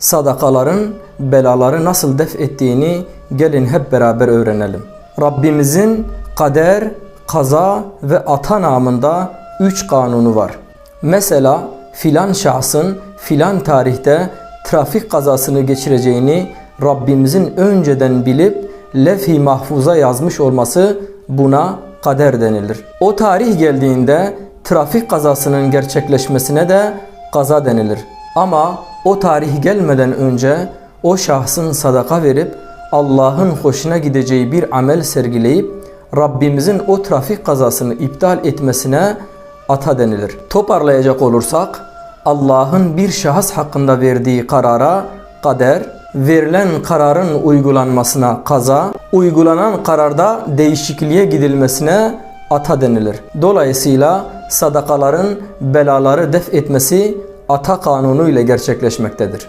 sadakaların belaları nasıl def ettiğini gelin hep beraber öğrenelim. Rabbimizin kader, kaza ve ata namında üç kanunu var. Mesela filan şahsın filan tarihte trafik kazasını geçireceğini Rabbimizin önceden bilip levh-i mahfuza yazmış olması buna kader denilir. O tarih geldiğinde trafik kazasının gerçekleşmesine de kaza denilir. Ama o tarih gelmeden önce o şahsın sadaka verip Allah'ın hoşuna gideceği bir amel sergileyip Rabbimizin o trafik kazasını iptal etmesine ata denilir. Toparlayacak olursak Allah'ın bir şahıs hakkında verdiği karara kader, verilen kararın uygulanmasına kaza, uygulanan kararda değişikliğe gidilmesine ata denilir. Dolayısıyla sadakaların belaları def etmesi ata kanunu ile gerçekleşmektedir.